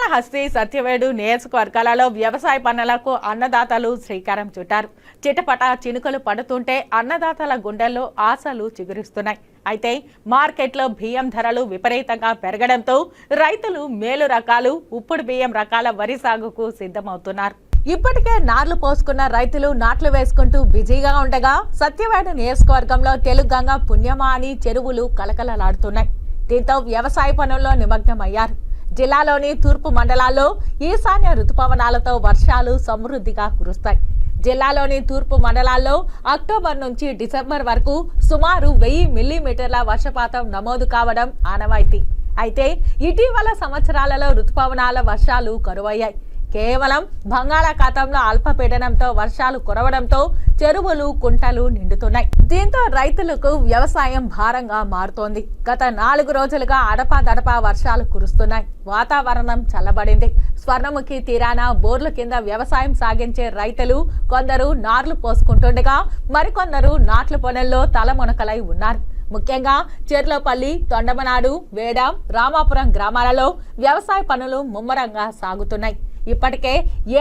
శ్రీకాళహస్తి సత్యవేడు నియోజకవర్గాలలో వ్యవసాయ పనులకు అన్నదాతలు శ్రీకారం చుట్టారు. చిటపట చినుకలు పడుతుంటే అన్నదాతల గుండెల్లో ఆశలు చిగురిస్తున్నాయి. అయితే మార్కెట్లో బియ్యం ధరలు విపరీతంగా పెరగడంతో రైతులు మేలు రకాలు ఉప్పుడు బియ్యం రకాల వరి సాగుకు సిద్ధమవుతున్నారు. ఇప్పటికే నార్లు పోసుకున్న రైతులు నాట్లు వేసుకుంటూ బిజీగా ఉండగా సత్యవేడు నియోజకవర్గంలో తెలుగంగా పుణ్యమా అని చెరువులు కలకలలాడుతున్నాయి. దీంతో వ్యవసాయ పనుల్లో నిమగ్నమయ్యారు. జిల్లాలోని తూర్పు మండలాల్లో ఈశాన్య రుతుపవనాలతో వర్షాలు సమృద్ధిగా కురుస్తాయి. జిల్లాలోని తూర్పు మండలాల్లో అక్టోబర్ నుంచి డిసెంబర్ వరకు సుమారు వెయ్యి మిల్లీమీటర్ల వర్షపాతం నమోదు కావడం ఆనవాయితీ. అయితే ఇటీవల సంవత్సరాలలో రుతుపవనాల వర్షాలు కరువయ్యాయి. కేవలం బంగాళాఖాతంలో అల్పపీడనంతో వర్షాలు కురవడంతో చెరువులు కుంటలు నిండుతున్నాయి. దీంతో రైతులకు వ్యవసాయం భారంగా మారుతోంది. గత నాలుగు రోజులుగా అడపాదడపా వర్షాలు కురుస్తున్నాయి. వాతావరణం చల్లబడింది. స్వర్ణముఖి తీరాన బోర్ల కింద వ్యవసాయం సాగించే రైతులు కొందరు నార్లు పోసుకుంటుండగా మరికొందరు నాట్లు పొనెల్లో తలమునకలై ఉన్నారు. ముఖ్యంగా చెర్లపల్లి తొండమనాడు వేడాం రామాపురం గ్రామాలలో వ్యవసాయ పనులు ముమ్మరంగా సాగుతున్నాయి. ఇప్పటికే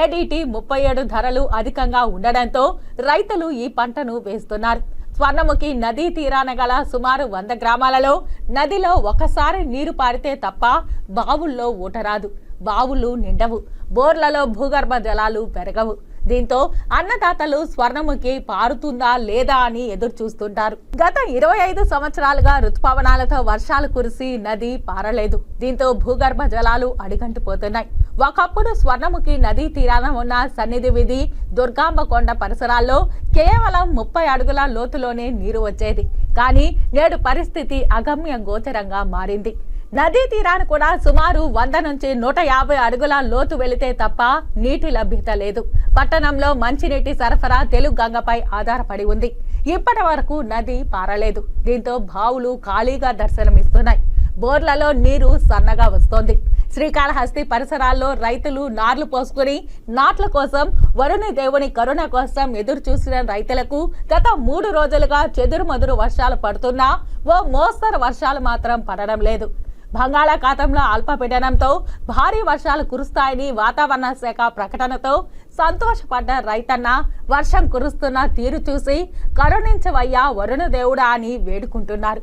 ఏడీటీ ముప్పై ఏడు ధరలు అధికంగా ఉండడంతో రైతులు ఈ పంటను వేస్తున్నారు. స్వర్ణముఖి నదీ తీరాన గల సుమారు వంద గ్రామాలలో నదిలో ఒకసారి నీరు పారితే తప్ప బావుల్లో ఊటరాదు. బావులు నిండవు. బోర్లలో భూగర్భ జలాలు పెరగవు. దీంతో అన్నదాతలు స్వర్ణముఖి పారుతుందా లేదా అని ఎదురు చూస్తుంటారు. గత ఇరవై ఐదు సంవత్సరాలుగా రుతుపవనాలతో వర్షాలు కురిసి నది పారలేదు. దీంతో భూగర్భ జలాలు అడిగంటిపోతున్నాయి. ఒకప్పుడు స్వర్ణముఖి నదీ తీరాన ఉన్న సన్నిధి విధి దుర్గాంబ కొండ పరిసరాల్లో కేవలం ముప్పై అడుగుల లోతులోనే నీరు వచ్చేది. కానీ నేడు పరిస్థితి అగమ్య గోచరంగా మారింది. నదీ తీరాన్ని కూడా సుమారు వంద నుంచి నూట యాభై అడుగుల లోతు వెళితే తప్ప నీటి లభ్యత లేదు. పట్టణంలో మంచినీటి సరఫరా తెలుగు గంగపై ఆధారపడి ఉంది. ఇప్పటి వరకు నది పారలేదు. దీంతో బావులు ఖాళీగా దర్శనమిస్తున్నాయి. బోర్లలో నీరు సన్నగా వస్తోంది. శ్రీకాళహస్తి పరిసరాల్లో రైతులు నార్లు పోసుకుని నాట్ల కోసం వరుణి దేవుని కరుణ కోసం ఎదురు చూసిన రైతులకు గత మూడు రోజులుగా చెదురుమదురు వర్షాలు పడుతున్నా ఓ మోస్తరు వర్షాలు మాత్రం పడడం లేదు. బంగాళాఖాతంలో అల్పపీడనంతో భారీ వర్షాలు కురుస్తాయని వాతావరణ శాఖ ప్రకటనతో సంతోషపడ్డ రైతన్న వర్షం కురుస్తున్న తీరు చూసి కరుణించవయ్యా వరుణ దేవుడా అని వేడుకుంటున్నారు.